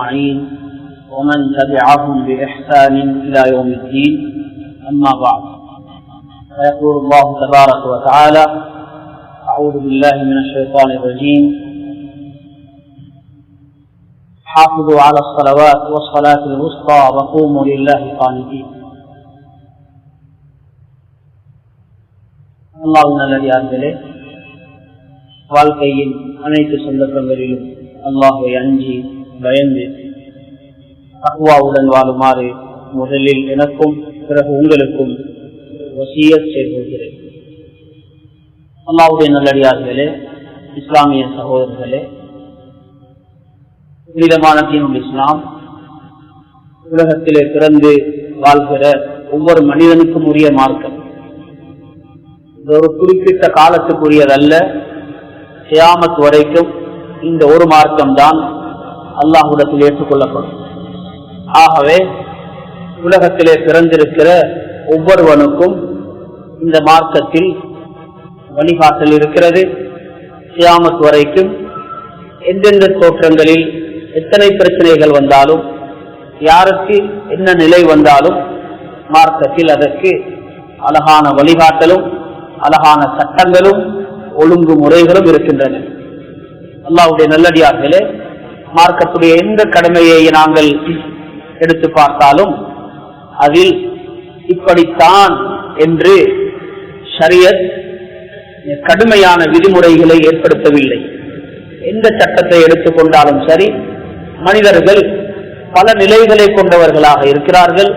أجمعين ومن تبعهم بإحسان إلى يوم الدين أما بعد فيقول الله تبارك وتعالى أعوذ بالله من الشيطان الرجيم حافظوا على الصلوات والصلاة الوسطى وقوموا لله قانتين அல்லாஹ் நல்லடியார்களே வாழ்க்கையின் அனைத்து சந்தர்ப்பங்களிலும் அல்லாஹை அஞ்சி பயந்து அக்வாவுடன் வாழுமாறு முதலில் எனக்கும் பிறகு உங்களுக்கும் வசிய செய்கிறேன் அல்லாவுடைய நல்லடியார்களே இஸ்லாமிய சகோதரர்களே புனிதமான தீனுல் இஸ்லாம் உலகத்திலே பிறந்து வாழ்கிற ஒவ்வொரு மனிதனுக்கும் உரிய மார்க்கம். இது ஒரு குறிப்பிட்ட காலத்துக்குரியதல்ல. சியாமத் வரைக்கும் இந்த ஒரு மார்க்கம் தான் அல்லாஹுடத்தில் ஏற்றுக்கொள்ளப்படும். ஆகவே உலகத்திலே பிறந்திருக்கிற ஒவ்வொருவனுக்கும் இந்த மார்க்கத்தில் வழிகாட்டல் இருக்கிறது. சியாமத் வரைக்கும் எந்தெந்த தோற்றங்களில் எத்தனை பிரச்சனைகள் வந்தாலும் யாருக்கு என்ன நிலை வந்தாலும் மார்க்கத்தில் அதற்கு அழகான வழிகாட்டலும் அழகான சட்டங்களும் ஒழுங்கு முறைகளும் இருக்கின்றன. அல்லாவுடைய நல்லடியார்களே மார்க்கத்துடைய எந்த கடமையை நாங்கள் எடுத்து பார்த்தாலும் அதில் இப்படித்தான் என்று ஷரியத் கடுமையான விதிமுறைகளை ஏற்படுத்தவில்லை. எந்த சட்டத்தை எடுத்துக்கொண்டாலும் சரி மனிதர்கள் பல நிலைகளை கொண்டவர்களாக இருக்கிறார்கள்.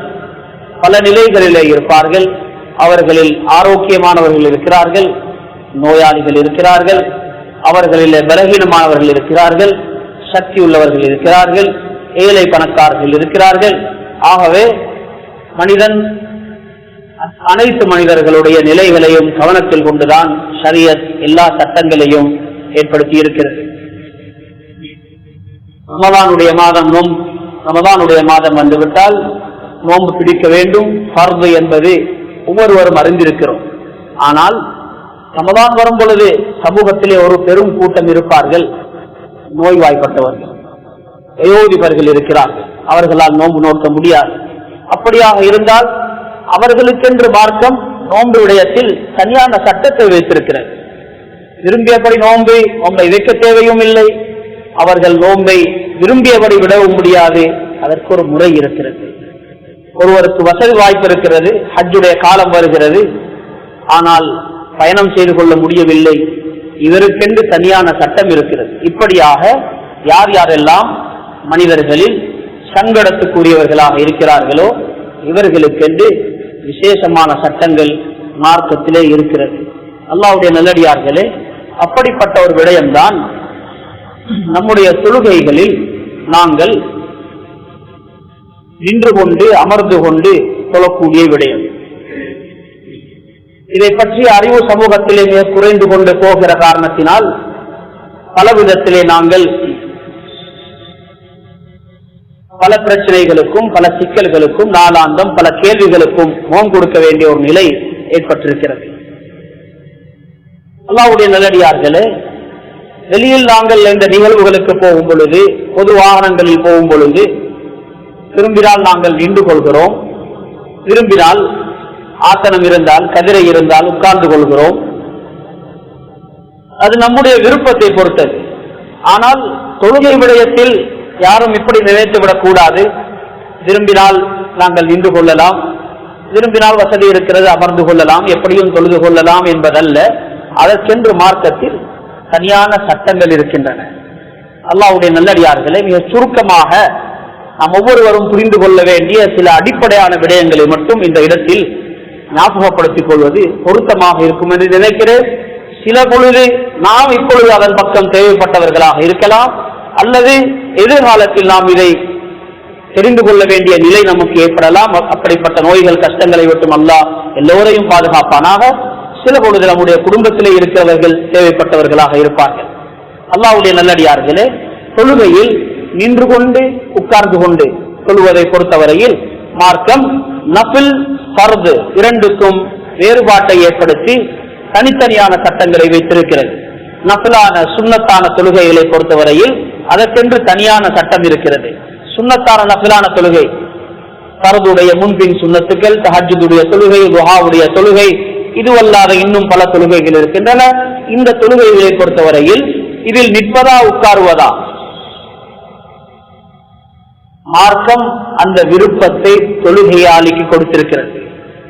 பல நிலைகளிலே இருப்பார்கள். அவர்களில் ஆரோக்கியமானவர்கள் இருக்கிறார்கள். நோயாளிகள் இருக்கிறார்கள். அவர்களில் பலகீனமானவர்கள் இருக்கிறார்கள். சக்தி உள்ளவர்கள் இருக்கிறார்கள் ஏழை பணக்காரர்கள் இருக்கிறார்கள். ஆகவே மனிதன் அனைத்து மனிதர்களுடைய நிலைகளையும் கவனத்தில் கொண்டுதான் ஷரியத் எல்லா சட்டங்களையும் ஏற்படுத்தி இருக்கிறது. ரமதானுடைய மாதம் நோம் ரமதானுடைய மாதம் வந்துவிட்டால் நோன்பு பிடிக்க வேண்டும். பர்வு என்பது ஒவ்வொருவரும் அறிந்திருக்கிறோம். ஆனால் ரமதான் வரும் பொழுது சமூகத்திலே ஒரு பெரும் கூட்டம் இருப்பார்கள். நோய்வாய்ப்பட்டவர்கள். வயோதிபர்கள் இருக்கிறார்கள். அவர்களால் நோன்பு நோக்க முடியாது. அப்படியாக இருந்தால் அவர்களுக்கென்று மார்க்கம் நோன்பு விடயத்தில் தனியான சட்டத்தை வைத்திருக்கிறது. விரும்பியபடி நோன்பை உங்களை வைக்க தேவையும் இல்லை. அவர்கள் நோன்பை விரும்பியபடி விடவும் முடியாது. அதற்கு ஒரு முறை இருக்கிறது. ஒருவருக்கு வசதி வாய்ப்பு இருக்கிறது. ஹஜ்ஜுடைய காலம் வருகிறது. ஆனால் பயணம் செய்து கொள்ள முடியவில்லை. இவருக்கென்று தனியான சட்டம் இருக்கிறது. இப்படியாக யார் யாரெல்லாம் மனிதர்களில் சங்கடத்துக்குரியவர்களாக இருக்கிறார்களோ இவர்களுக்கென்று விசேஷமான சட்டங்கள் மார்க்கத்திலே இருக்கிறது. அல்லாவுடைய நல்லடியார்களே அப்படிப்பட்ட ஒரு விடயம்தான் நம்முடைய தொழுகைகளில் நாங்கள் நின்று கொண்டு அமர்ந்து கொண்டு சொல்லக்கூடிய விடயம். இதை பற்றி அறிவு சமூகத்திலே மிக குறைந்து கொண்டு போகிற காரணத்தினால் பல விதத்திலே நாங்கள் பல பிரச்சனைகளுக்கும் பல சிக்கல்களுக்கும் நாளாந்தம் பல கேள்விகளுக்கும் முகம் கொடுக்க வேண்டிய ஒரு நிலை ஏற்பட்டிருக்கிறது. அல்லாவுடைய நல்லடியார்களே வெளியில் நாங்கள் இந்த நிகழ்வுகளுக்கு போகும் பொழுது பொது வாகனங்களில் போகும் பொழுது விரும்பினால் நாங்கள் நின்று கொள்கிறோம். விரும்பினால் ஆசனம் இருந்தால் கதிரை இருந்தால் உட்கார்ந்து கொள்கிறோம். அது நம்முடைய விருப்பத்தை பொறுத்தது. ஆனால் தொழுகை விடயத்தில் யாரும் இப்படி நினைத்து விடக்கூடாது. விரும்பினால் நாங்கள் நின்று கொள்ளலாம். விரும்பினால் வசதி இருக்கிறது அமர்ந்து கொள்ளலாம். எப்படியும் தொழுது கொள்ளலாம் என்பதல்ல. அதற்கென்று மார்க்கத்தில் தனியான சட்டங்கள் இருக்கின்றன. அல்லாவுடைய நல்லடியார்களை மிக சுருக்கமாக நாம் ஒவ்வொருவரும் புரிந்து கொள்ள வேண்டிய சில அடிப்படையான விடயங்களை மட்டும் இந்த இடத்தில் ஞாபகப்படுத்திக் கொள்வது பொருத்தமாக இருக்கும் என்று நினைக்கிறேன். சில பொழுது நாம் இப்பொழுது அதன் பக்கம் தேவைப்பட்டவர்களாக இருக்கலாம் அல்லது எதிர்காலத்தில் நாம் இதை தெரிந்து கொள்ள வேண்டிய நிலை நமக்கு ஏற்படலாம். அப்படிப்பட்ட நோய்கள் கஷ்டங்களை விட்டும் எல்லோரையும் பாதுகாப்பானாக. சில பொழுது நம்முடைய குடும்பத்திலே இருக்கிறவர்கள் தேவைப்பட்டவர்களாக இருப்பார்கள். அல்லாவுடைய நல்லடியார்களே தொழுகையில் நின்று கொண்டு உட்கார்ந்து கொண்டு சொல்வதை பொறுத்தவரையில் மார்க்கம் நபில் பர்து இரண்டுக்கும் வேறுபாட்டை ஏற்படுத்தி தனித்தனியான சட்டங்களை வைத்திருக்கிறது. நபிலான சுண்ணத்தான தொழுகைகளை பொறுத்தவரையில் அதற்கென்று தனியான சட்டம் இருக்கிறது. சுண்ணத்தான நபிலான தொழுகை. பரதுடைய முன்பின் சுண்ணத்துக்கள் தஹஜுடைய தொழுகை குஹாவுடைய தொழுகை இதுவல்லாத இன்னும் பல தொழுகைகள் இருக்கின்றன. இந்த தொழுகைகளை பொறுத்தவரையில் இதில் நிற்பதா உட்காருவதா? மார்க்கம் அந்த விருப்பத்தை தொழுகையாளிக்கு கொடுத்திருக்கிறது.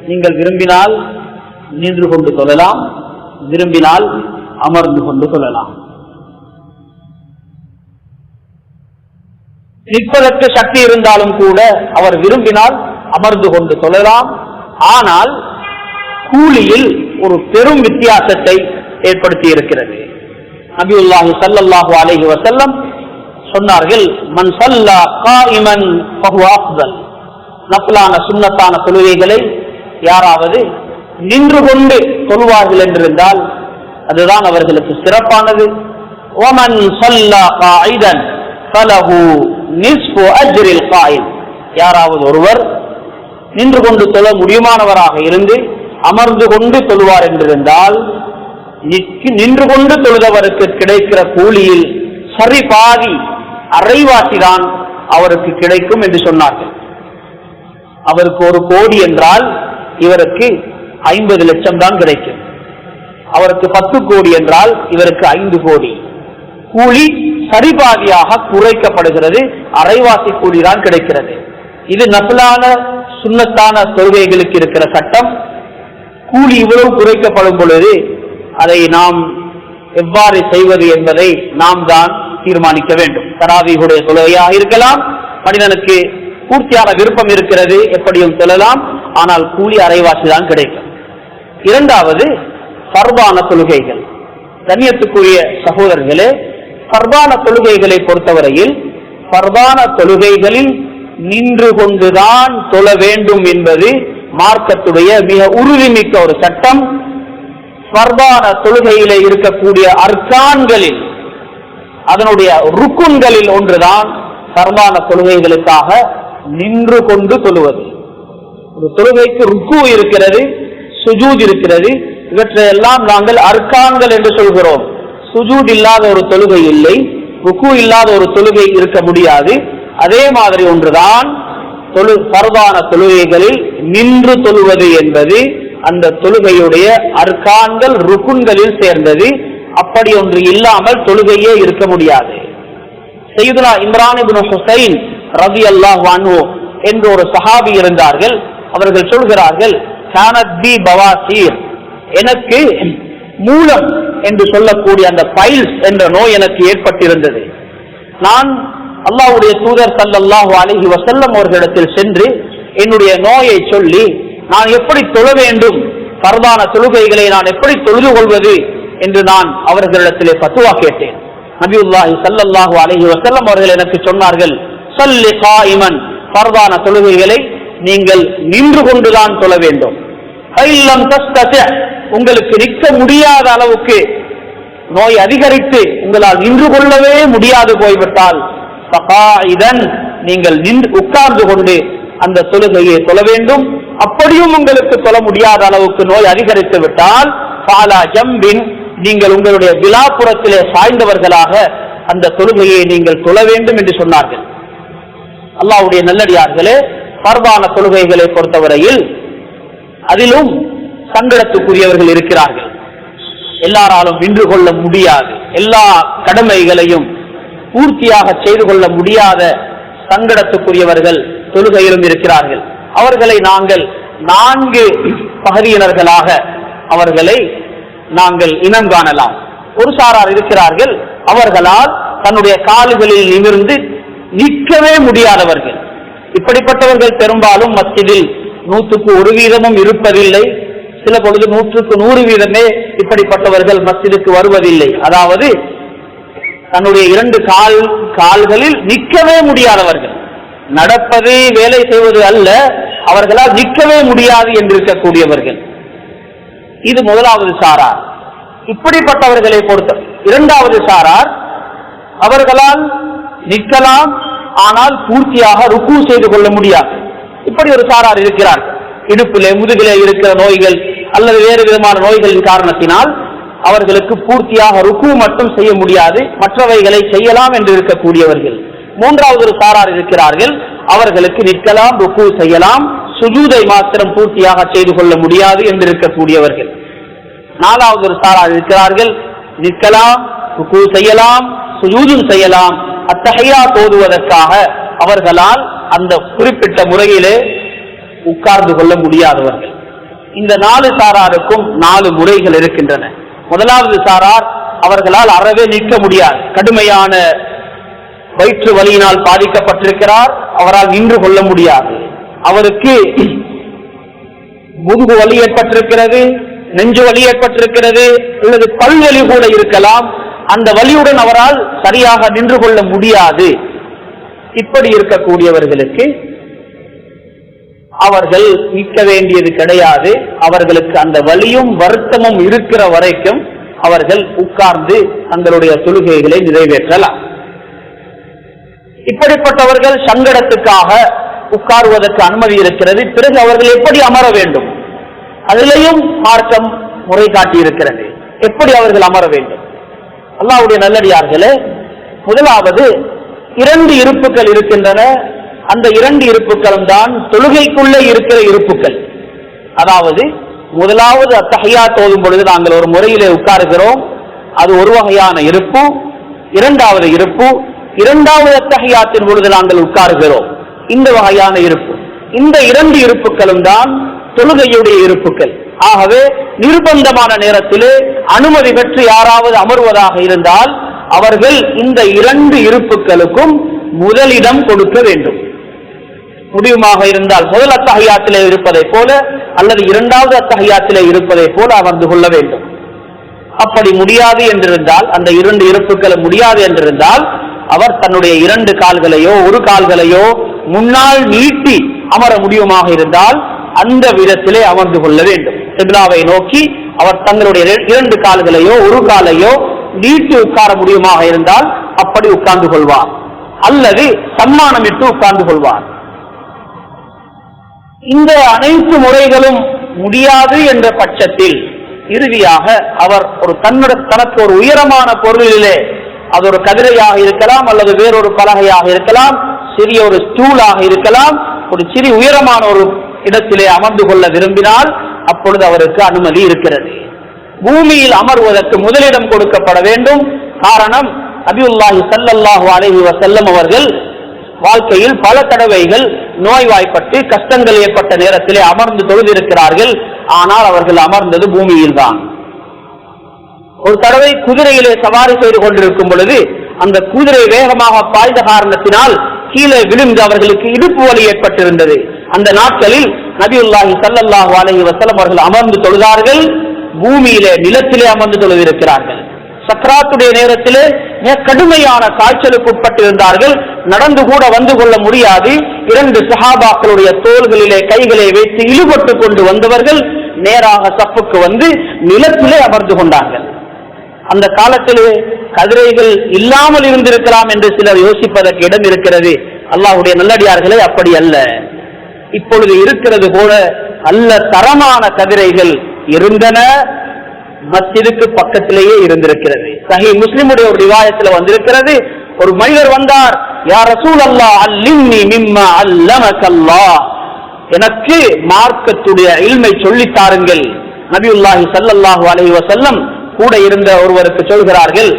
நீங்கள் விரும்பினால் நின்று கொண்டு சொல்லலாம் விரும்பினால் அமர்ந்து கொண்டு சொல்லலாம் நிற்பதற்கு சக்தி இருந்தாலும் கூட அவர் விரும்பினால் அமர்ந்து கொண்டு சொல்லலாம் ஆனால் கூலியில் ஒரு பெரும் வித்தியாசத்தை ஏற்படுத்தி இருக்கிறது நபியுல்லாஹி ஸல்லல்லாஹு அலஹி வசல்லம் சொன்னார்கள் மன் சல்லா காயிமன் ஃபஹுவ அஃதல். சுன்னத்தான தொழுகைகளை யாராவது நின்று கொண்டு தொழுவார்கள் என்றிருந்தால் அதுதான் அவர்களுக்கு சிறப்பானது. ஒமன் சல்லா காயிதன் ஃபலஹு நிஸ்பு அஜ்ரில் காயில் யாராவது ஒருவர் நின்று கொண்டு தொழ முடியுமானவராக இருந்து அமர்ந்து கொண்டு தொழுவார் என்றிருந்தால் நின்று கொண்டு தொழுதவருக்கு கிடைக்கிற கூலியில் சரி பாதி அரைவாசிதான் அவருக்கு கிடைக்கும் என்று சொன்னார்கள். அவருக்கு ஒரு கோடி என்றால் இவருக்கு ஐம்பது லட்சம் தான் கிடைக்கும். அவருக்கு பத்து கோடி என்றால் இவருக்கு ஐந்து கோடி. கூலி சரிபாதியாக குறைக்கப்படுகிறது அரைவாசி கூலி தான் கிடைக்கிறது. இது நசலான சுண்ணத்தான தொழுகைகளுக்கு இருக்கிற சட்டம். கூலி இவ்வளவு குறைக்கப்படும் பொழுது அதை நாம் எவ்வாறு செய்வது என்பதை நாம் தான் தீர்மானிக்க வேண்டும். தராவிகளுடைய தொழுகையாக இருக்கலாம். மனிதனுக்கு பூர்த்தியான விருப்பம் இருக்கிறது எப்படியும் சொல்லலாம். ஆனால் கூலி அரைவாசி தான் கிடைக்கும். இரண்டாவது பர்வான தொழுகைகள். தனியத்துக்குரிய சகோதரர்களே பர்வான தொழுகைகளை பொறுத்தவரையில் சர்பான தொழுகைகளில் நின்று கொண்டுதான் தொழ வேண்டும் என்பது மார்க்கத்துடைய மிக உறுதிமிக்க ஒரு சட்டம். சர்பான தொழுகையிலே இருக்கக்கூடிய அர்க்கான்களில் அதனுடைய ருக்குன்களில் ஒன்றுதான் சர்வான தொழுகைகளுக்காக நின்று கொண்டு தொழுவது. ஒரு தொழுகைக்கு ருக்கு இருக்கிறது சுஜூத் இருக்கிறது இவற்றையெல்லாம் நாங்கள் அர்க்கான்கள் என்று சொல்கிறோம். சுஜூத் இல்லாத ஒரு தொழுகை இல்லை ருக்கு இல்லாத ஒரு தொழுகை இருக்க முடியாது. அதே மாதிரி ஒன்றுதான் தொழு பரவான தொழுகைகளில் நின்று தொழுவது என்பது அந்த தொழுகையுடைய அர்க்கான்கள் ருக்குன்களில் சேர்ந்தது. அப்படி ஒன்று இல்லாமல் தொழுகையே இருக்க முடியாது. செய்துனா Imran ibn Husain Ravi Allah என்று ஒரு சஹாபி இருந்தார்கள். அவர்கள் சொல்கிறார்கள் கானத் பவாசீர். எனக்கு மூலம் என்று சொல்லக்கூடிய அந்த பைல்ஸ் என்ற நோய் எனக்கு ஏற்பட்டிருந்தது. நான் அல்லாவுடைய தூதர் ஸல்லல்லாஹு அலைஹி வசல்லம் அவர்களிடத்தில் சென்று என்னுடைய நோயை சொல்லி நான் எப்படி தொழ வேண்டும்? பரதான தொழுகைகளை நான் எப்படி தொழுது கொள்வது? என்று நான் அவர்களிடத்திலே பத்துவா கேட்டேன். நபியுல்லாஹி சல்லல்லாஹு அலஹி வசல்லம் அவர்கள் எனக்கு சொன்னார்கள் சல்லி காயிமன். பரதான தொழுகைகளை நீங்கள் நின்று கொண்டுதான் சொல்ல வேண்டும். உங்களுக்கு நிற்க முடியாத அளவுக்கு நோய் அதிகரித்து உங்களால் நின்று கொள்ளவே முடியாது போய்விட்டால் ஃபகாயிதன் நீங்கள் நின்று உட்கார்ந்து கொண்டு அந்த தொழுகையை சொல்ல வேண்டும். அப்படியும் உங்களுக்கு தொழ முடியாத அளவுக்கு நோய் அதிகரித்து விட்டால் பாலா ஜம்பின் நீங்கள் உங்களுடைய விழாப்புறத்திலே சாய்ந்தவர்களாக அந்த தொழுகையை நீங்கள் தொழ வேண்டும் என்று சொன்னார்கள். அல்லாவுடைய நல்லடியார்களே பர்வான தொழுகைகளை பொறுத்தவரையில் அதிலும் சங்கடத்துக்குரியவர்கள் இருக்கிறார்கள். எல்லாராலும் நின்று கொள்ள முடியாது. எல்லா கடமைகளையும் பூர்த்தியாக செய்து கொள்ள முடியாத சங்கடத்துக்குரியவர்கள் தொழுகையிலும் இருக்கிறார்கள். அவர்களை நாங்கள் நான்கு பகுதியினர்களாக அவர்களை நாங்கள் இனம் காணலாம். ஒரு சாரார் இருக்கிறார்கள். அவர்களால் தன்னுடைய கால்களில் நிமிர்ந்து நிற்கவே முடியாதவர்கள். இப்படிப்பட்டவர்கள் பெரும்பாலும் மத்தியில் நூற்றுக்கு ஒரு வீதமும் இருப்பதில்லை. சில பொழுது நூற்றுக்கு நூறு வீதமே இப்படிப்பட்டவர்கள் மஸ்ஜிதுக்கு வருவதில்லை. அதாவது தன்னுடைய இரண்டு கால் கால்களில் நிற்கவே முடியாதவர்கள். நடப்பது வேலை செய்வது அல்ல அவர்களால் நிற்கவே முடியாது என்று இருக்கக்கூடியவர்கள் இது முதலாவது சாரார். இப்படிப்பட்டவர்களை பொறுத்த இரண்டாவது சாரார் அவர்களால் நிற்கலாம் ஆனால் பூர்த்தியாக ருக்கு செய்து கொள்ள முடியாது. இப்படி ஒரு சாரார் இருக்கிறார். இடுப்பிலே முதுகிலே இருக்கிற நோய்கள் அல்லது வேறு விதமான நோய்களின் காரணத்தினால் அவர்களுக்கு பூர்த்தியாக ருக்கு மட்டும் செய்ய முடியாது. மற்றவைகளை செய்யலாம் என்று இருக்கக்கூடியவர்கள். மூன்றாவது ஒரு சாரார் இருக்கிறார்கள். அவர்களுக்கு நிற்கலாம் ருக்கு செய்யலாம். சுஜூதை மாத்திரம் பூர்த்தியாக செய்து கொள்ள முடியாது என்றிருக்கக்கூடியவர்கள். நாலாவது ஒரு சாராக இருக்கிறார்கள். நிற்கலாம் ருக்கு செய்யலாம் சுஜூதும் செய்யலாம். அத்தகையா தோதுவதற்காக அவர்களால் அந்த குறிப்பிட்ட முறையிலே உட்கார்ந்து கொள்ள முடியாதவர்கள். இந்த நாலு சாராருக்கும் நாலு முறைகள் இருக்கின்றன. முதலாவது சாரார் அவர்களால் அறவே நிற்க முடியாது. கடுமையான வயிற்று வலியினால் பாதிக்கப்பட்டிருக்கிறார். அவரால் நின்று கொள்ள முடியாது. அவருக்கு முதுகு வலி ஏற்பட்டிருக்கிறது நெஞ்சு வலி ஏற்பட்டிருக்கிறது அல்லது பல்வலி கூட இருக்கலாம். அந்த வலியுடன் அவரால் சரியாக நின்று கொள்ள முடியாது. இப்படி இருக்கக்கூடியவர்களுக்கு அவர்கள் நிற்க வேண்டியது கிடையாது. அவர்களுக்கு அந்த வலியும் வருத்தமும் இருக்கிற வரைக்கும் அவர்கள் உட்கார்ந்து தங்களுடைய தொழுகைகளை நிறைவேற்றலாம். இப்படிப்பட்டவர்கள் சங்கடத்துக்காக உட்காருவதற்கு அனுமதி இருக்கிறது. பிறகு அவர்கள் எப்படி அமர வேண்டும்? அதிலேயும் மார்க்கம் முறை காட்டி இருக்கிறது எப்படி அவர்கள் அமர வேண்டும்? அல்லாவுடைய நல்லடியார்களே முதலாவது இரண்டு இருப்புகள் இருக்கின்றன. அந்த இரண்டு இருப்புகளும் தான் தொழுகைக்குள்ளே இருக்கிற இருப்புகள் அதாவது முதலாவது அத்தகையா தோதும் பொழுது நாங்கள் ஒரு முறையிலே உட்காருகிறோம். அது ஒரு வகையான இருப்பு இரண்டாவது இருப்பு இரண்டாவது அத்தகையாத்தின் பொழுது நாங்கள் உட்காருகிறோம். இந்த வகையான இருப்பு. இந்த இரண்டு இருப்புகளும் தான் தொழுகையுடைய இருப்புகள் ஆகவே நிர்பந்தமான நேரத்திலே அனுமதி பெற்று யாராவது அமர்வதாக இருந்தால் அவர்கள் இந்த இரண்டு இருப்புகளுக்கும் முதலிடம் கொடுக்க வேண்டும். முடிவுமாக இருந்தால் முதல் அத்தகையாத்திலே இருப்பதை போல அல்லது இரண்டாவது அத்தகையாத்திலே இருப்பதை போல அமர்ந்து கொள்ள வேண்டும். அப்படி முடியாது என்றிருந்தால் அந்த இரண்டு இருப்புகளும் முடியாது என்றிருந்தால் அவர் தன்னுடைய இரண்டு கால்களையோ ஒரு கால்களையோ முன்னால் நீட்டி அமர முடியுமாக இருந்தால் அந்த விதத்திலே அமர்ந்து கொள்ள வேண்டும். சிபிலாவை நோக்கி அவர் தங்களுடைய இரண்டு கால்களையோ ஒரு காலையோ நீட்டி உட்கார முடியுமாக இருந்தால் அப்படி உட்கார்ந்து கொள்வார். அல்லது சம்மானமிட்டு உட்கார்ந்து கொள்வார். இந்த அனைத்து முறைகளும் முடியாது என்ற பட்சத்தில் இறுதியாக அவர் ஒரு தன்னுட தனக்கு ஒரு உயரமான பொருளிலே அது ஒரு கதிரையாக இருக்கலாம் அல்லது வேறொரு பலகையாக இருக்கலாம். சிறிய ஒரு ஸ்டூலாக இருக்கலாம் ஒரு சிறு உயரமான ஒரு இடத்திலே அமர்ந்து கொள்ள விரும்பினால் அப்பொழுது அவருக்கு அனுமதி இருக்கிறது. பூமியில் அமர்வதற்கு முதலிடம் கொடுக்கப்பட வேண்டும். காரணம் அபியுல்லாஹி சல்லல்லாஹு அலைஹி வசல்லம் அவர்கள் வாழ்க்கையில் பல தடவைகள் நோய்வாய்ப்பட்டு கஷ்டங்கள் ஏற்பட்ட நேரத்திலே அமர்ந்து தொழுதிருக்கிறார்கள். ஆனால் அவர்கள் அமர்ந்தது பூமியில் தான் ஒரு தடவை குதிரையிலே சவாரி செய்து கொண்டிருக்கும் பொழுது அந்த குதிரை வேகமாக பாய்ந்த காரணத்தினால் கீழே விழுந்து அவர்களுக்கு இடுப்பு வலி ஏற்பட்டிருந்தது. அந்த நாட்களில் நபியுல்லாஹி சல்லல்லாஹு வாலகி வசலம் அவர்கள் அமர்ந்து தொழுதார்கள். பூமியிலே நிலத்திலே அமர்ந்து தொழுதிருக்கிறார்கள். சக்கராத்துடைய நேரத்திலே மிக கடுமையான காய்ச்சலுக்கு உட்பட்டிருந்தார்கள். நடந்து கூட வந்து கொள்ள முடியாது. இரண்டு சஹாபாக்களுடைய தோள்களிலே கைகளை வைத்து இழுபட்டு கொண்டு வந்தவர்கள் நேராக சப்புக்கு வந்து நிலத்திலே அமர்ந்து கொண்டார்கள். அந்த காலத்திலே கதிரைகள் இல்லாமல் இருந்திருக்கலாம் என்று சிலர் யோசிப்பதற்கு இடம் இருக்கிறது. அல்லாஹுடைய நல்லடியார்களே அப்படி அல்ல. இப்பொழுது இருக்கிறது போல அல்ல தரமான கதிரைகள் இருந்தன மஸ்ஜிதுக்கு பக்கத்திலேயே இருந்திருக்கிறது. சஹி முஸ்லிமுடைய ஒரு ரிவாயத்தில் வந்திருக்கிறது ஒரு மனிதர் வந்தார் யார் ரசூல் அல்லா அல்லின்னி மிம்மா அல்லமக்கல்லா எனக்கு மார்க்கத்துடைய இல்மை சொல்லித் தாருங்கள். நபியுல்லாஹி சல்லாஹூ அலைஹி வசல்லம் கூட இருந்த ஒருவருக்கு சொல்கிறார்கள்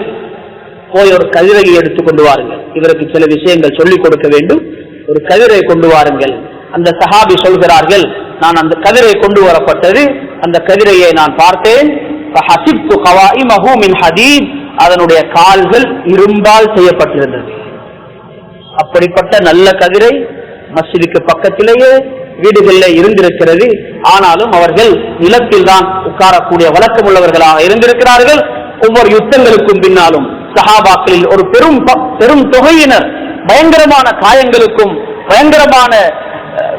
போய் ஒரு கதிரையை எடுத்துக் கொண்டு வாருங்கள். இவருக்கு சில விஷயங்கள் சொல்லிக் கொடுக்க வேண்டும். ஒரு கதிரை கொண்டு வாருங்கள். அந்த சஹாபி சொல்கிறார்கள் நான் அந்த கதிரை கொண்டு வரப்பட்டது. அந்த கதிரையை நான் பார்த்தேன். அதனுடைய கால்கள் இரும்பால் செய்யப்பட்டிருந்தது. அப்படிப்பட்ட நல்ல கதிரை மசிதிக்கு பக்கத்திலேயே வீடுகளிலே இருந்திருக்கிறது. ஆனாலும் அவர்கள் நிலத்தில் தான் உட்காரக்கூடிய வழக்கம் உள்ளவர்களாக இருந்திருக்கிறார்கள். ஒவ்வொரு யுத்தங்களுக்கும் பின்னாலும் சஹாபாக்களில் ஒரு பெரும் ப- பெரும் தொகையினர் பயங்கரமான காயங்களுக்கும் பயங்கரமான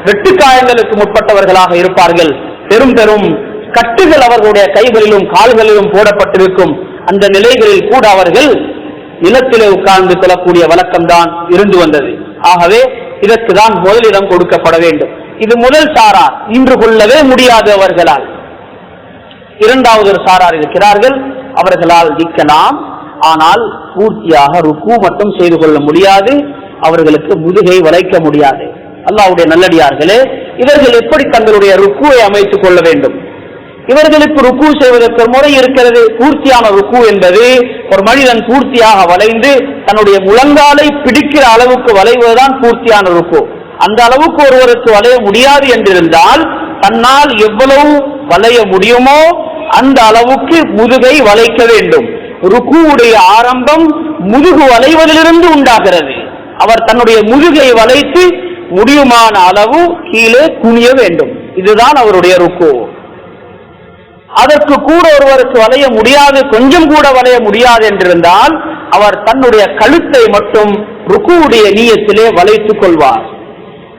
வெட்டு காயங்களுக்கும் உட்பட்டவர்களாக இருப்பார்கள். பெரும் பெரும் கட்டுகள் அவர்களுடைய கைகளிலும் கால்களிலும் போடப்பட்டிருக்கும். அந்த நிலைகளில் கூட அவர்கள் நிலத்திலே உட்கார்ந்து கொள்ளக்கூடிய வழக்கம்தான் இருந்து வந்தது. ஆகவே இதற்கு தான் முதலிடம் கொடுக்கப்பட வேண்டும். இது முதல் சாரார் இன்று கொள்ளவே முடியாது அவர்களால். இரண்டாவது ஒரு சாரார் இருக்கிறார்கள். அவர்களால் நிற்கலாம் ஆனால் பூர்த்தியாக ருக்கு மட்டும் செய்து கொள்ள முடியாது. அவர்களுக்கு முதுகை வளைக்க முடியாது. அல்லாஹ்வுடைய நல்லடியார்களே இவர்கள் எப்படி தங்களுடைய ருக்குவை அமைத்துக் கொள்ள வேண்டும்? இவர்களுக்கு ருக்கு செய்வதற்கு முறை இருக்கிறது. பூர்த்தியான ருக்கு என்பது ஒரு மனிதன் பூர்த்தியாக வளைந்து தன்னுடைய முழங்காலை பிடிக்கிற அளவுக்கு வளைவதுதான் பூர்த்தியான ருக்கு. அந்த அளவுக்கு ஒருவருக்கு வளைய முடியாது என்றிருந்தால் தன்னால் எவ்வளவு வளைய முடியுமோ அந்த அளவுக்கு முதுகை வளைக்க வேண்டும். ருக்குவுடைய ஆரம்பம் முதுகு வளைவதிலிருந்து உண்டாகிறது. அவர் தன்னுடைய முதுகை வளைத்து முடியுமான அளவு கீழே குனிய வேண்டும். இதுதான் அவருடைய ருக்கு. அதற்கு கூட ஒருவருக்கு வளைய முடியாது கொஞ்சம் கூட வளைய முடியாது என்றிருந்தால் அவர் தன்னுடைய கழுத்தை மட்டும் ருக்குவுடைய நீயத்திலே வளைத்துக் கொள்வார்.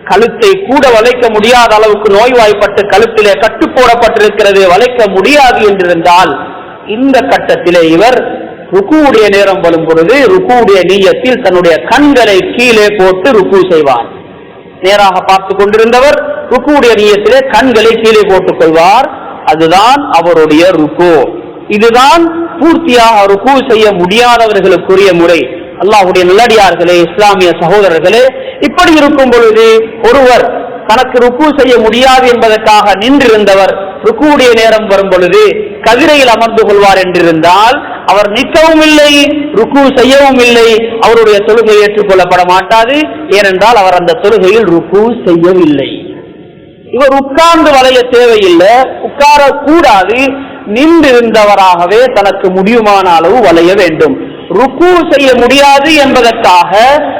கழுத்தை கூட வளைக்க முடியாத அளவுக்கு நோய்வாய்ப்பட்டு கழுத்திலே கட்டு போடப்பட்டிருக்கிறது. வளைக்க முடியாது என்றிருந்தால் இந்த கட்டத்திலே இவர் ருக்குவுடைய நேரம் வரும் பொழுது ருக்குவுடைய நீயத்தில் தன்னுடைய கண்களை கீழே போட்டு ருக்கு செய்வார். நேராக பார்த்து கொண்டிருந்தவர் ருக்குவுடைய நீயத்திலே கண்களை கீழே போட்டுக் கொள்வார். அதுதான் அவருடைய ருக்கு. இதுதான் பூர்த்தியாக ருக்கு செய்ய முடியாதவர்களுக்குரிய முறை. அல்லாஹுடைய நல்லடியார்களே இஸ்லாமிய சகோதரர்களே இப்படி இருக்கும் பொழுது ஒருவர் தனக்கு ருக்கு செய்ய முடியாது என்பதற்காக நின்றிருந்தவர் ருக்குடைய நேரம் வரும் பொழுது கதிரையில் அமர்ந்து கொள்வார் என்றிருந்தால் அவர் நிற்கவும் இல்லை ருக்கு செய்யவும் இல்லை அவருடைய தொழுகை ஏற்றுக்கொள்ளப்பட மாட்டாது. ஏனென்றால் அவர் அந்த தொழுகையில் ருக்கு செய்யவில்லை. இவர் உட்கார்ந்து வளைய தேவையில்லை உட்கார கூடாது நின்றிருந்தவராகவே தனக்கு முடியுமான அளவு வளைய வேண்டும். ருக்கு செய்ய முடியாது என்பதற்காக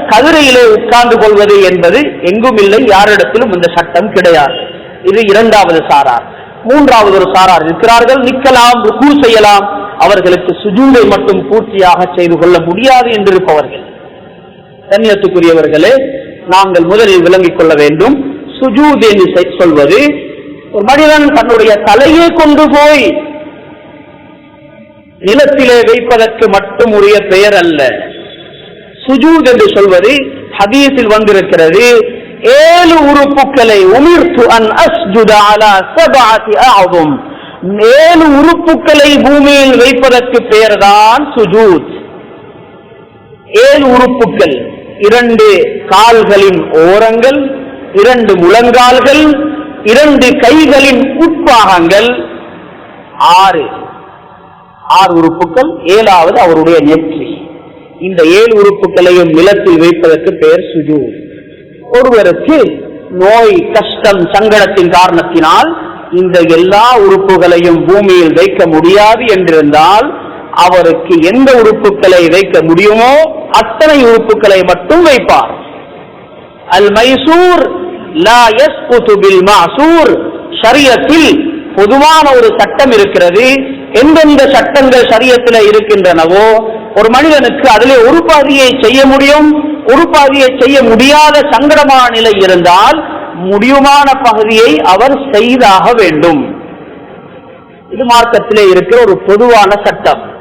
கதிரையிலே உட்கார்ந்து கொள்வது என்பது எங்கும் இல்லை யாரிடத்திலும் இந்த சட்டம் கிடையாது. இது இரண்டாவது சாரார். மூன்றாவது ஒரு சாரார் இருக்கிறார்கள். நிற்கலாம் ருக்கு செய்யலாம். அவர்களுக்கு சுஜூதை மட்டும் பூர்த்தியாக செய்து கொள்ள முடியாது என்று இருப்பவர்கள் கண்ணியத்துக்குரியவர்களே நாங்கள் முதலில் விளங்கிக் கொள்ள வேண்டும். சுஜூத் என்று சொல்வது ஒரு மனிதன் தன்னுடைய தலையை கொண்டு போய் நிலத்திலே வைப்பதற்கு மட்டும் உரிய பெயர் அல்ல. சுஜூத் என்று சொல்வது ஹதீஸில் வந்திருக்கிறது ஏழு உறுப்புக்களை உமிர்த்து அன் அஸ்ஜுத அலா சபஅத்தி ஏழு உறுப்புகளை பூமியில் வைப்பதற்கு பெயர்தான் சுஜூத். ஏழு உறுப்புக்கள் இரண்டு கால்களின் ஓரங்கள் இரண்டு முழங்கால்கள் இரண்டு கைகளின் உட்பாகங்கள் ஆறு. ஆறு உறுப்புகள் ஏழாவது அவருடைய நெற்றி. இந்த ஏழு உறுப்புகளையும் நிலத்தில் வைப்பதற்கு பெயர் சுஜூத் ஒருவருக்கு நோய் கஷ்டம் சங்கடத்தின் காரணத்தினால் இந்த எல்லா உறுப்புகளையும் பூமியில் வைக்க முடியாது என்றிருந்தால் அவருக்கு எந்த உறுப்புகளை வைக்க முடியுமோ அத்தனை உறுப்புகளை மட்டும் வைப்பார். அல் மைசூர் மாசூர். ஷரியத்தில் பொதுவான ஒரு சட்டம் இருக்கிறது எந்தெந்த சட்டங்கள் சரியத்தில் இருக்கின்றனவோ ஒரு மனிதனுக்கு அதிலே ஒரு பாதியை செய்ய முடியும் ஒரு பாதியை செய்ய முடியாத சங்கடமான நிலை இருந்தால் முடியுமான பகுதியை அவர் செய்தாக வேண்டும். இது மார்க்கத்திலே இருக்கிற ஒரு பொதுவான சட்டம்.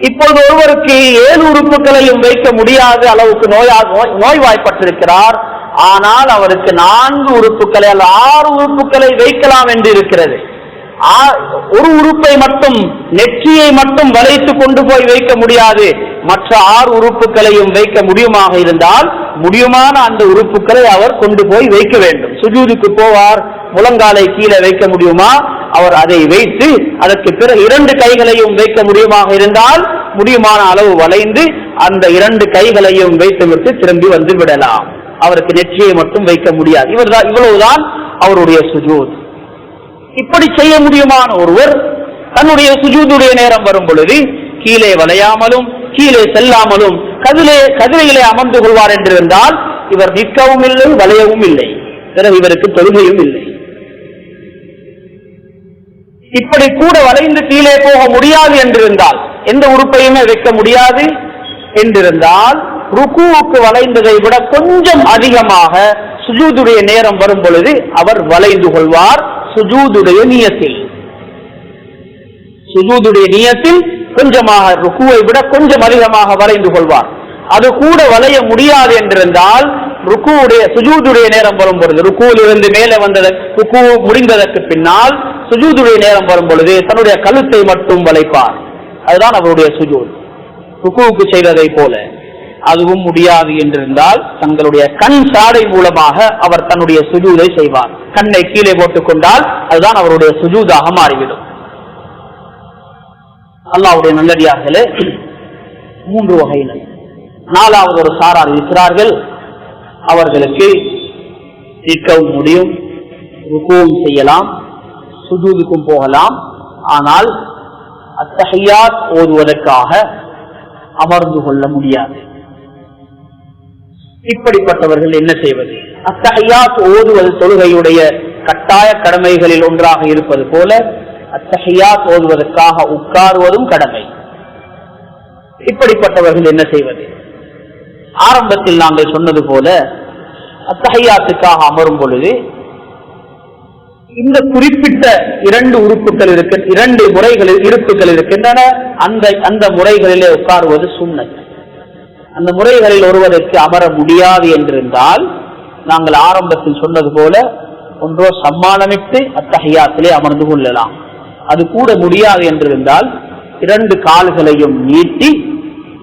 இப்பொழுது ஒருவருக்கு ஏழு உறுப்புகளையும் வைக்க முடியாத அளவுக்கு நோயா நோய்- நோய்வாய்ப்பட்டிருக்கிறார். ஆனால் அவருக்கு நான்கு உறுப்புகளை அல்ல ஆறு உறுப்புகளை வைக்கலாம் என்று இருக்கிறது. ஒரு உறுப்பை மட்டும் நெற்றியை மட்டும் வளைத்து கொண்டு போய் வைக்க முடியாது. மற்ற ஆறு உறுப்புகளையும் வைக்க முடியுமாக இருந்தால் முடியுமான அந்த உறுப்புகளை அவர் கொண்டு போய் வைக்க வேண்டும். சுஜூதுக்கு போவார் முழங்காலை கீழே வைக்க முடியுமா? அவர் அதை வைத்து அதற்கு பிறகு இரண்டு கைகளையும் வைக்க முடியுமாக இருந்தால் முடியுமான அளவு வளைந்து அந்த இரண்டு கைகளையும் வைத்துவிட்டு திரும்பி வந்து விடலாம். அவருக்கு நெற்றியை மட்டும் வைக்க முடியாது. இவர்தான் இவ்வளவுதான் அவருடைய சுஜூத். இப்படி செய்ய முடியுமான ஒருவர் தன்னுடைய சுஜூதுடைய நேரம் வரும் பொழுது கீழே வளையாமலும் கீழே செல்லாமலும் கதிலே கதிரையிலே அமர்ந்து கொள்வார் என்றிருந்தால் இவர் நிற்கவும் இல்லை வளையவும் இல்லை. பிறகு இவருக்கு தொழுகையும் இல்லை. இப்படி கூட வளைந்து கீழே போக முடியாது என்றிருந்தால் எந்த உறுப்பையுமே வைக்க முடியாது என்றிருந்தால் ருக்குவுக்கு வளைந்ததை விட கொஞ்சம் அதிகமாக சுஜூதுடைய நேரம் வரும் பொழுது அவர் வளைந்து கொள்வார். சுஜூதுடைய நியத்தில். சுஜூதுடைய நியத்தில் கொஞ்சமாக ருக்குவை விட கொஞ்சம் அதிகமாக வளைந்து கொள்வார். அது கூட வளைய முடியாது என்றிருந்தால் ருக்குவுடைய சுஜூதுடைய நேரம் வரும் பொழுது ருக்குவிலிருந்து மேலே வந்தது ருக்கு முடிந்ததற்கு பின்னால் சுஜூதுடைய நேரம் வரும் பொழுது தன்னுடைய கழுத்தை மட்டும் வளைப்பார். அதுதான் அவருடைய சுஜூத். ருக்குவுக்கு செய்ததை போல. அதுவும் முடியாது என்றிருந்தால் தங்களுடைய கண் சாடை மூலமாக அவர் தன்னுடைய சுஜூதை செய்வார். கண்ணை கீழே போட்டுக் கொண்டால் அதுதான் அவருடைய சுஜூதாக மாறிவிடும். அல்லாவுடைய நல்லடியார்களே மூன்று வகையினர். நாலாவது ஒரு சாரார் இருக்கிறார்கள். அவர்களுக்கு நிற்கவும் முடியும் ருக்கவும் செய்யலாம் சுஜூதுக்கும் போகலாம். ஆனால் அத்தகையாத் ஓதுவதற்காக அமர்ந்து கொள்ள முடியாது. இப்படிப்பட்டவர்கள் என்ன செய்வது? அத்தகையாத் ஓதுவது தொழுகையுடைய கட்டாய கடமைகளில் ஒன்றாக இருப்பது போல அத்தகையாத் ஓதுவதற்காக உட்காருவதும் கடமை. இப்படிப்பட்டவர்கள் என்ன செய்வது? ஆரம்பத்தில் நாங்கள் சொன்னது போல அத்தகையாத்துக்காக அமரும் பொழுது இந்த குறிப்பிட்ட இரண்டு உறுப்புகள் இருக்க இரண்டு முறைகளில் இருப்புகள் இருக்கின்றன. அந்த அந்த முறைகளிலே உட்காருவது சுண்ணத். அந்த முறைகளில் ஒருவருக்கு அமர முடியாது என்றிருந்தால் நாங்கள் ஆரம்பத்தில் சொன்னது போல ஒன்றோ சம்மானமிட்டு அத்தகையாத்திலே அமர்ந்து கொள்ளலாம். அது கூட முடியாது என்றிருந்தால் இரண்டு கால்களையும் நீட்டி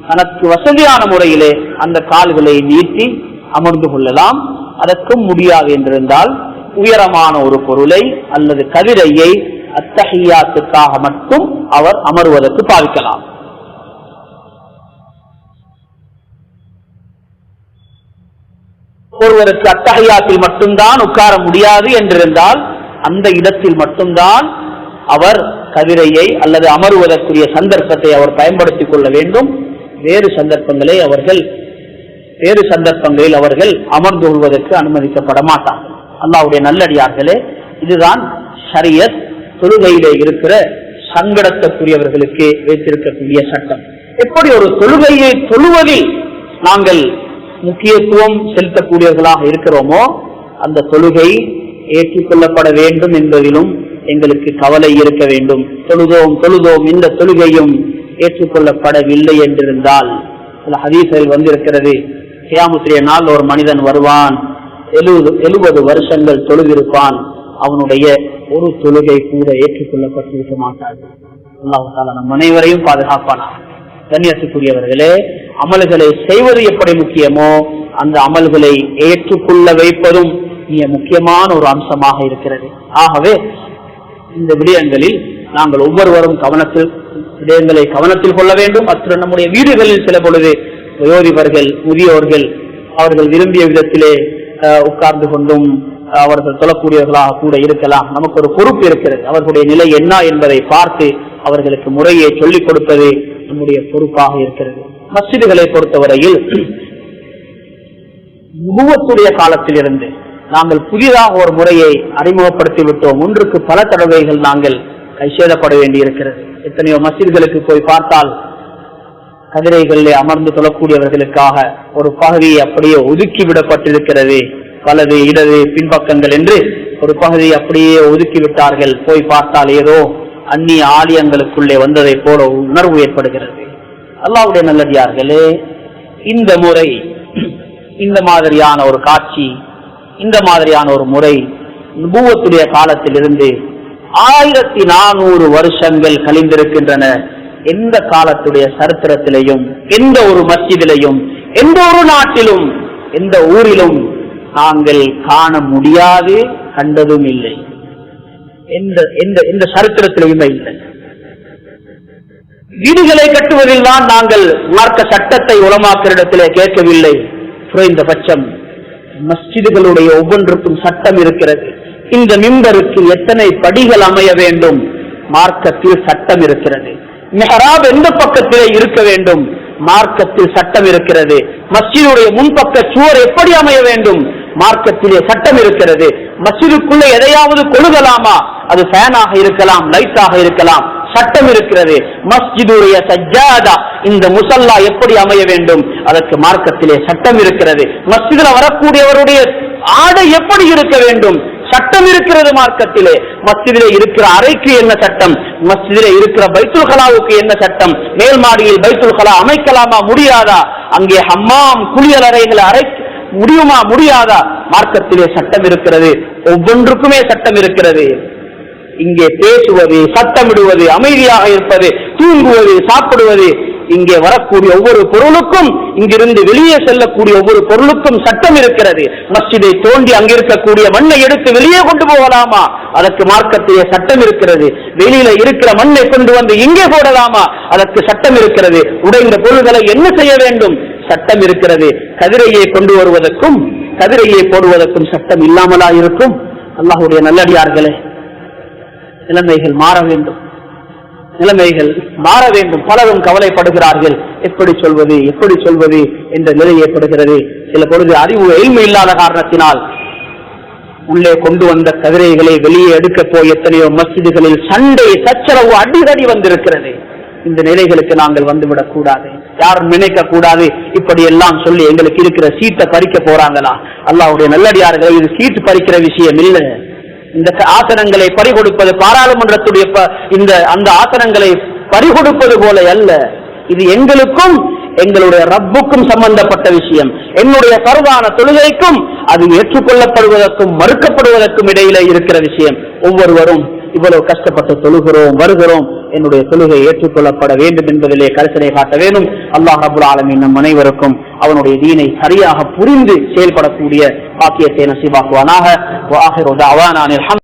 தனக்கு வசதியான முறையிலே அந்த கால்களை நீட்டி அமர்ந்து கொள்ளலாம். அதற்கும் முடியாது என்றிருந்தால் உயரமான ஒரு பொருளை அல்லது கதிரையை அத்தகையாத்துக்காக மட்டும் அவர் அமர்வதற்கு பாவிக்கலாம். ஒருவருக்கு அத்தகையாத்தில் மட்டும்தான் உட்கார முடியாது என்றிருந்தால் அந்த இடத்தில் மட்டும்தான் அவர் கவிதையை அல்லது அமருவதற்குரிய சந்தர்ப்பத்தை அவர் பயன்படுத்திக் கொள்ள வேண்டும். வேறு சந்தர்ப்பங்களை அவர்கள் வேறு சந்தர்ப்பங்களில் அவர்கள் அமர்ந்து கொள்வதற்கு அனுமதிக்கப்பட மாட்டார்கள் அல்லாவுடைய நல்லடியார்களே இதுதான் ஷரியத் தொழுகையிலே இருக்கிற சங்கடத்தக்குரியவர்களுக்கு வைத்திருக்கக்கூடிய சட்டம். எப்படி ஒரு தொழுகையை தொழுவதில் நாங்கள் முக்கியத்துவம் செலுத்தக்கூடியவர்களாக இருக்கிறோமோ அந்த தொழுகை ஏற்றுக்கொள்ளப்பட வேண்டும் என்பதிலும் எங்களுக்கு கவலை இருக்க வேண்டும். தொழுதோம் தொழுதோம் இந்த தொழுகையும் ஏற்றுக்கொள்ளப்படவில்லை என்றிருந்தால் சில ஹதீஸ்கள் வந்திருக்கிறது. கியாமுத்திரிய நாள் ஒரு மனிதன் வருவான் எழுபது எழுபது வருஷங்கள் தொழுதிருப்பான் அவனுடைய ஒரு தொழுகை கூட ஏற்றுக்கொள்ளப்பட்டிருக்க மாட்டார்கள். அல்லாஹால நம் அனைவரையும் பாதுகாப்பானா கண்ணியத்துக்குரியவர்களே அமல்களை செய்வது எப்படி முக்கியமோ அந்த அமல்களை ஏற்றுக்கொள்ள வைப்பதும் மிக முக்கியமான ஒரு அம்சமாக இருக்கிறது. ஆகவே இந்த விடயங்களில் நாங்கள் ஒவ்வொருவரும் கவனத்தில் விடயங்களை கவனத்தில் கொள்ள வேண்டும். அத்துடன் நம்முடைய வீடுகளில் சில பொழுது வயோதிபர்கள் முதியோர்கள் அவர்கள் விரும்பிய விதத்திலே அஹ், உட்கார்ந்து கொண்டும் அவர்கள் சொல்லக்கூடியவர்களாக கூட இருக்கலாம். நமக்கு ஒரு பொறுப்பு இருக்கிறது. அவர்களுடைய நிலை என்ன என்பதை பார்த்து அவர்களுக்கு முறையை சொல்லிக் கொடுப்பது நம்முடைய பொறுப்பாக இருக்கிறது. மசிதிகளை பொறுத்தவரையில் நுபுவத்துடைய காலத்தில் இருந்து நாங்கள் புதிதாக ஒரு முறையை அறிமுகப்படுத்தி விட்டோம் ஒன்றுக்கு பல தடவைகள் நாங்கள் கைசேதப்பட வேண்டியிருக்கிறது. எத்தனையோ மசிதிகளுக்கு போய் பார்த்தால் கதிரைகளிலே அமர்ந்து தொழக்கூடியவர்களுக்காக ஒரு பகுதியை அப்படியே ஒதுக்கி விடப்பட்டிருக்கிறது. வலது இடது பின்பக்கங்கள் என்று ஒரு பகுதியை அப்படியே ஒதுக்கி விட்டார்கள். போய் பார்த்தால் ஏதோ அந்நிய ஆலயங்களுக்குள்ளே வந்ததை போல உணர்வு ஏற்படுகிறது. அல்லாவுடைய நல்லடியார்களே இந்த முறை இந்த மாதிரியான ஒரு காட்சி இந்த மாதிரியான ஒரு முறை நுபுவத்துடைய காலத்திலிருந்து ஆயிரத்தி நானூறு வருஷங்கள் கழிந்திருக்கின்றன. எந்த காலத்துடைய சரித்திரத்திலையும் எந்த ஒரு மஸ்ஜிதிலையும் எந்த ஒரு நாட்டிலும் எந்த ஊரிலும் நாங்கள் காண முடியாது கண்டதும் இல்லை. எந்த எந்த எந்த சரித்திரத்திலையுமே. இல்லை வீடுகளை கட்டுவதில் தான் நாங்கள் மார்க்க சட்டத்தை உலமாக்கரிடத்திலே கேட்கவில்லை. குறைந்தபட்சம் மஸ்ஜிதுகளுடைய ஒவ்வொன்றுக்கும் சட்டம் இருக்கிறது. இந்த மிம்பருக்கு எத்தனை படிகள் அமைய வேண்டும்? மார்க்கத்தில் சட்டம் இருக்கிறது. மெஹராப் எந்த பக்கத்திலே இருக்க வேண்டும்? மார்க்கத்தில் சட்டம் இருக்கிறது. மஸ்ஜிதுடைய முன்பக்க சுவர் எப்படி அமைய வேண்டும்? மார்க்கத்திலே சட்டம் இருக்கிறது. மஸ்ஜிதுக்குள்ள எதையாவது கொழுகலாமா? அது ஃபேனாக இருக்கலாம் லைட்டாக இருக்கலாம். சட்டம் இருக்கிறது. மஸ்ஜிதுடைய சஜ்ஜாதா இந்த முசல்லா எப்படி அமைய வேண்டும்? அதற்கு மார்க்கத்திலே சட்டம் இருக்கிறது. மஸ்ஜிதுல வரக்கூடியவருடைய ஆடை எப்படி இருக்க வேண்டும்? சட்டம் இருக்கிறது மார்க்கத்திலே. மஸ்ஜிதிலே இருக்கிற அறைக்கு என்ன சட்டம்? மஸ்ஜிதிலே இருக்கிற பைத்துல் கலாவுக்கு என்ன சட்டம்? மேல் மாடியில் பைத்துல் கலா அமைக்கலாமா முடியாதா? அங்கே ஹம்மாம் குளியல் அறைகளை அறை முடியுமா முடியாதா? மார்க்கத்திலே சட்டம் இருக்கிறது. ஒவ்வொன்றுக்குமே சட்டம் இருக்கிறது. இங்கே பேசுவது சத்தமிடுவது அமைதியாக இருப்பது தூங்குவது சாப்பிடுவது இங்கே வரக்கூடிய ஒவ்வொரு பொருளுக்கும் இங்கிருந்து வெளியே செல்லக்கூடிய ஒவ்வொரு பொருளுக்கும் சட்டம் இருக்கிறது. மஸ்ஜிதை தோண்டி அங்கிருக்கக்கூடிய மண்ணை எடுத்து வெளியே கொண்டு போகலாமா? அதற்கு மார்க்கத்திலே சட்டம் இருக்கிறது. வெளியில இருக்கிற மண்ணை கொண்டு வந்து இங்கே போடலாமா? அதற்கு சட்டம் இருக்கிறது. உடைந்த பொருள்களை என்ன செய்ய வேண்டும்? சட்டம் இருக்கிறது. கதிரையை கொண்டு வருவதற்கும் கதிரையை போடுவதற்கும் சட்டம் இல்லாமலா இருக்கும்? அல்லாஹுடைய நல்லடியார்களே நிலைமைகள் மாற வேண்டும். நிலைமைகள் மாற வேண்டும். பலரும் கவலைப்படுகிறார்கள். எப்படி சொல்வது எப்படி சொல்வது என்ற நிலை ஏற்படுகிறது. சில பொழுது அறிவு எளிமை இல்லாத காரணத்தினால் உள்ளே கொண்டு வந்த கதிரைகளை வெளியே எடுக்க போய் எத்தனையோ மசிதிகளில் சண்டை சச்சரவு அடிதடி வந்திருக்கிறது. இந்த நிலைகளுக்கு நாங்கள் வந்துவிடக் கூடாது. யாரும் நினைக்க கூடாது. இப்படி எல்லாம் சொல்லி எங்களுக்கு இருக்கிற சீட்டை பறிக்க போறாங்களா? அல்லாவுடைய நல்லடியார்கள் இது சீட்டு பறிக்கிற விஷயம் இல்லை. இந்த ஆசனங்களை பறிகொடுப்பது பாராளுமன்றத்துடைய இந்த அந்த ஆசனங்களை பறிகொடுப்பது போல அல்ல. இது எங்களுக்கும் எங்களுடைய ரப்புக்கும் சம்பந்தப்பட்ட விஷயம். என்னுடைய பருவான தொழுகைக்கும் அது ஏற்றுக்கொள்ளப்படுவதற்கும் மறுக்கப்படுவதற்கும் இடையில இருக்கிற விஷயம். ஒவ்வொருவரும் இவ்வளவு கஷ்டப்பட்டு தொழுகிறோம் வருகிறோம். என்னுடைய தொழுகை ஏற்றுக்கொள்ளப்பட வேண்டும் என்பதிலே கருத்தனை காட்ட வேண்டும். அல்லாஹ் அபுல் ஆலமின் நம் அனைவருக்கும் அவனுடைய தீனை சரியாக புரிந்து செயல்படக்கூடிய பாக்கியத்தை நசிவாக்குவானாக